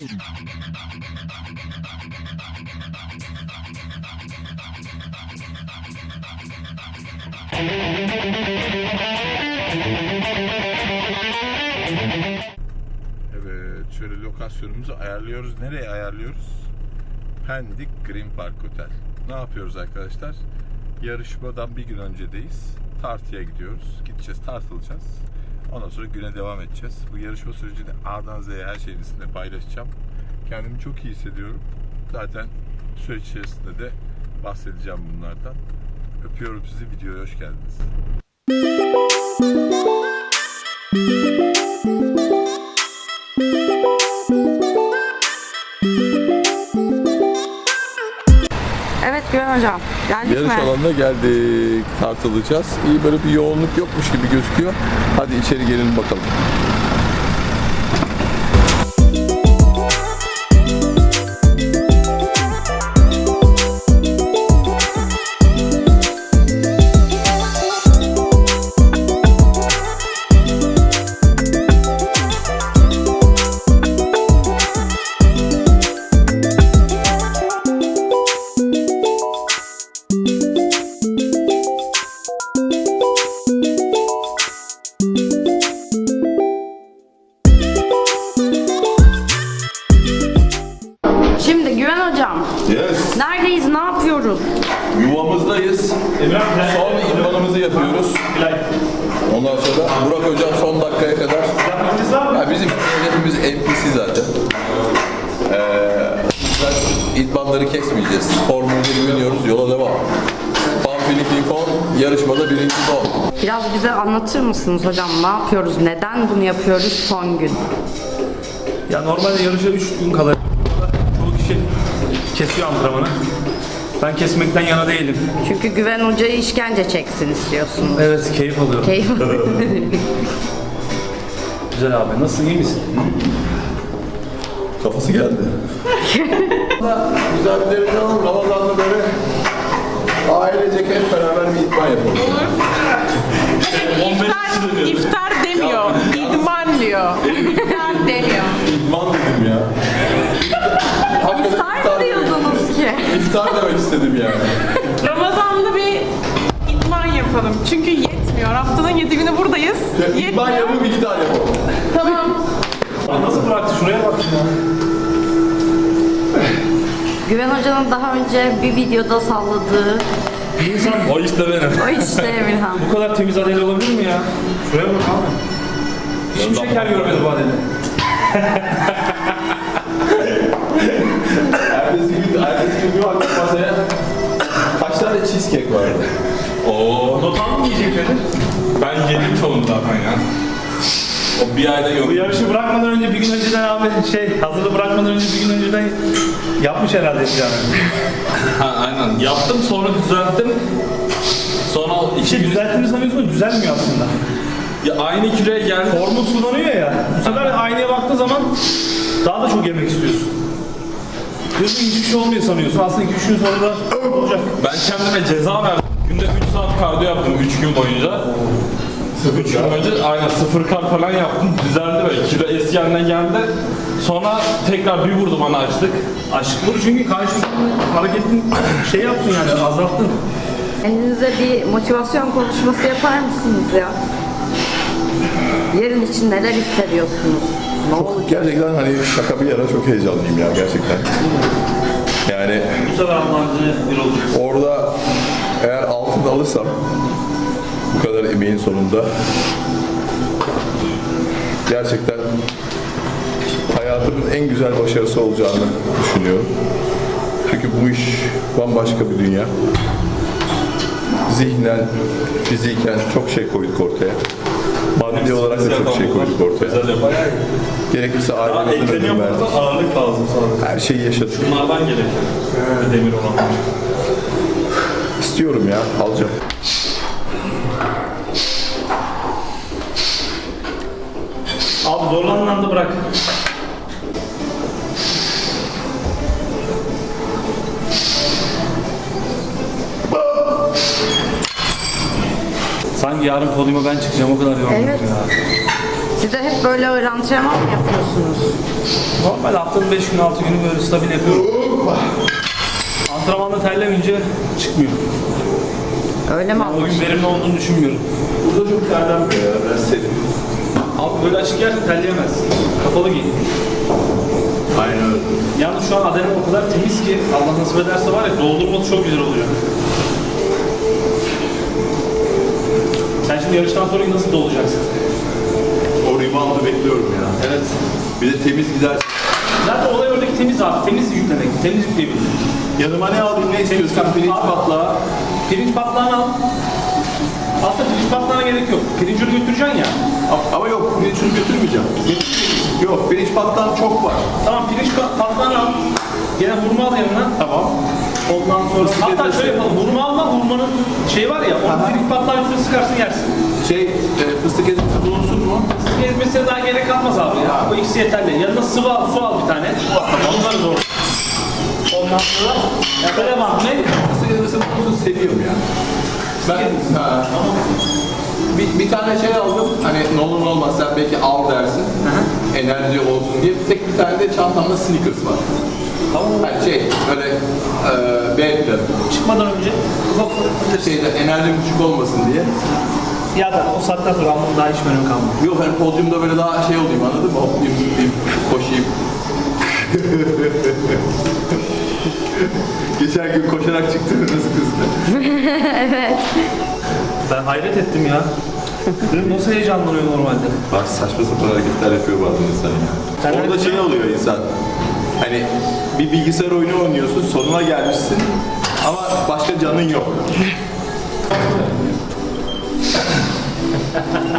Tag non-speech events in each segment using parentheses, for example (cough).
Evet, şöyle lokasyonumuzu ayarlıyoruz. Nereye ayarlıyoruz? Pendik Green Park Hotel. Ne yapıyoruz arkadaşlar? Yarışmadan bir gün öncedeyiz. Tartıya gidiyoruz. Gideceğiz, tartılacağız. Ondan sonra güne devam edeceğiz. Bu yarışma sürecini A'dan Z'ye her şeyin üstünde paylaşacağım. Kendimi çok iyi hissediyorum. Zaten süreç içerisinde de bahsedeceğim bunlardan. Öpüyorum sizi. Videoya hoş geldiniz. Evet Güven Hocam. Geldik Yarış mi? alanına geldik. Tartılacağız. İyi böyle bir yoğunluk yokmuş gibi gözüküyor. Hadi içeri gelin bakalım. Yuvamızdayız. Son idmanımızı yapıyoruz. Ondan sonra Burak Hocam son dakikaya kadar. Ya bizim hedefimiz NPC zaten. Ee, idmanları kesmeyeceğiz. Formülleri biliyoruz. Yola devam. Pamphili Fon yarışmada birinci don. Biraz bize anlatır mısınız hocam? Ne yapıyoruz? Neden bunu yapıyoruz son gün? Ya normalde yarışa 3 gün kala çoğu kişi kesiyor antrenmanı. Ben kesmekten yana değilim. Çünkü Güven Hoca'yı işkence çeksin istiyorsunuz. Evet keyif alıyorum. Keyif (laughs) Güzel abi nasılsın iyi misin? Kafası geldi. (laughs) Güzel bir derece alalım. Ramazan'da böyle ailecek hep beraber bir idman yapalım. İftar, iftar demiyor. İdman diyor. (laughs) İftar demiyor. İdman dedim ya. Hakikaten İftar demek istedim yani. Ramazan'da bir idman yapalım. Çünkü yetmiyor. Haftanın yedi günü buradayız. İdman Yetmiyor. yapıp iftar yapalım. Tamam. Aa, Nasıl bıraktı şuraya bak ya. Güven Hoca'nın daha önce bir videoda salladığı Bir insan o işte benim. o işte Emirhan. Bu kadar temiz adayla olabilir mi ya? Şuraya bak abi. Hiçbir şeker görmedim bu adayla. (laughs) Ertesi gün, ertesi gün bir baktım masaya kaç tane cheesecake vardı. Oo, Not aldın mı yiyecekleri? ben yedim çoğunu zaten ya. O bir ayda Bu yok. yarışı bırakmadan önce bir gün önceden abi şey hazırlığı bırakmadan önce bir gün önceden yapmış herhalde yani. (laughs) Ha, aynen. Yaptım sonra düzelttim. Sonra iki İşte gün... düzelttiğini sanıyorsun düzelmiyor aslında. Ya aynı kiloya geldi. Hormon sulanıyor ya. Bu sefer aynaya baktığın zaman daha da çok yemek istiyorsun. Diyorsun ki hiçbir şey olmuyor sanıyorsun. Aslında 2-3 gün sonra da olacak. Ben kendime ceza verdim. Günde 3 saat kardiyo yaptım 3 gün boyunca. 3 gün boyunca aynen sıfır kar falan yaptım. Düzeldi böyle. Kilo eski haline geldi. Sonra tekrar bir vurdu bana açtık. Aşk bunu çünkü karşılıklı hareketin şey yaptın yani azalttın. Kendinize bir motivasyon konuşması yapar mısınız ya? Yarın için neler hissediyorsunuz? Ne olacak? Gerçekten hani şaka bir yana çok heyecanlıyım ya gerçekten. Yani orada eğer altın alırsam bu kadar emeğin sonunda gerçekten hayatımın en güzel başarısı olacağını düşünüyorum. Çünkü bu iş bambaşka bir dünya. Zihnen, fiziken çok şey koyduk ortaya. Maddi olarak da çok şey koyduk ortaya. Gerekirse ekleni ödün verdik. ağırlık lazım sana. Her şeyi yaşadık. Bunlardan gerekir. Bir demir olan. İstiyorum ya, alacağım. Abi zorlandığın anda bırak. Sanki yarın podyuma ben çıkacağım o kadar yorgunum Evet. ya. Siz de hep böyle ağır antrenman mı yapıyorsunuz? Normal haftanın 5 gün 6 günü böyle stabil yapıyorum. Antrenmanda terlemeyince çıkmıyor. Öyle mi O anlaşılıyor? gün verimli olduğunu düşünmüyorum. Burada çok terlenmiyor ya. Ben serin. Abi böyle açık yersen terleyemezsin. Kapalı giy. Aynen öyle. Yalnız şu an adenim o kadar temiz ki Allah nasip ederse var ya doldurması çok güzel oluyor. Sen şimdi yarıştan sonra nasıl dolacaksın? O reboundu bekliyorum ya. Evet. Bir de temiz gidersin. Zaten olay oradaki temiz abi. Temiz yüklemek. Temiz yükleyebilmek. Yanıma ne alayım ne istiyorsun? Pirinç Abi. patlağı. Pirinç patlağını al. Aslında pirinç patlağına gerek yok. Pirincini götüreceksin ya. Ama yok pirinç şunu götürmeyeceğim. Yok pirinç patlağım çok var. Tamam pirinç pa- patlağını al. Gene hurma al yanına. Tamam. Ondan sonra Fıstık hatta şöyle yapalım. Hurma alma. Hurmanın şey var ya. Onu Aha. pirinç patlağın üstüne sıkarsın yersin. Şey e, fıstık ezmesi bulunsun mu? Ezmesine daha gerek kalmaz abi ya. Bu ikisi yeterli. Yanına sıvı al, su al bir tane. Onları zor. Ondan sonra ya böyle var. Ne? Fıstık ezmesi bulunsun seviyorum ya. Ben ha. Bir, bir tane şey aldım. Hani ne olur ne olmaz sen belki al dersin. Enerji olsun diye. Tek bir tane de çantamda Snickers var. Tamam. Hani şey böyle e, B planı. Çıkmadan önce ufak ufak Şeyde enerjim düşük olmasın diye. Ya da o saatten sonra almanın daha hiç önemi kalmıyor. Yok hani podyumda böyle daha şey olayım anladın mı? Hoplayayım zıplayayım, koşayım. (laughs) Geçen gün koşarak çıktığınız kızdı. (laughs) Ben hayret ettim ya. Dedim nasıl heyecanlanıyor normalde? Bak saçma sapan hareketler yapıyor bazen insan ya. Sen Orada ne- şey oluyor insan. Hani bir bilgisayar oyunu oynuyorsun, sonuna gelmişsin ama başka canın yok. (laughs)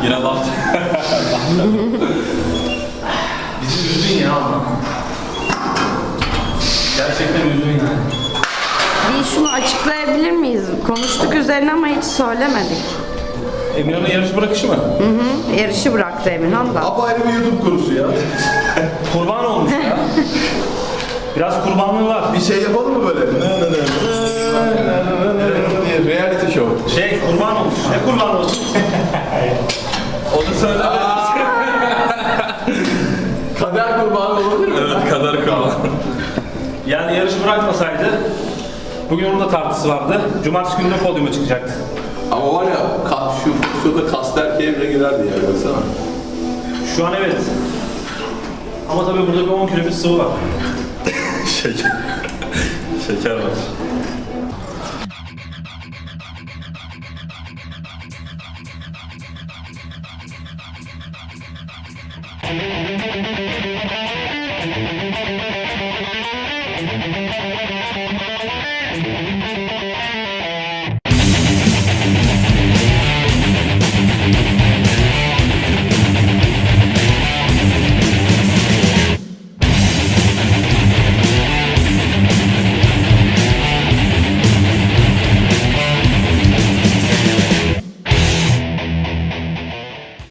Yine laf. Bizi üzdün ya ama. Gerçekten üzdün yani. Bir şunu açıklayabilir miyiz? Konuştuk üzerine ama hiç söylemedik. Emirhan'ın yarış bırakışı mı? Yarışı bıraktı Emirhan da. Apayrı bir YouTube konusu ya. Kurban olmuş ya. Biraz kurbanlığı var. Bir şey yapalım mı böyle? diye reality show. Şey kurban olmuş. Ne kurban olmuş? Onu söyle. Kader kurbanı olabilir mi? evet kadar kalan. Yani yarışı bırakmasaydı bugün onun da tartısı vardı. Cumartesi günü de podyuma çıkacaktı. Ama var ya ka- şu şurada kaslı erkeğe bile girerdi ya baksana. Şu an evet. Ama tabii burada bir 10 kilo bir sıvı var. Şeker. Şeker var.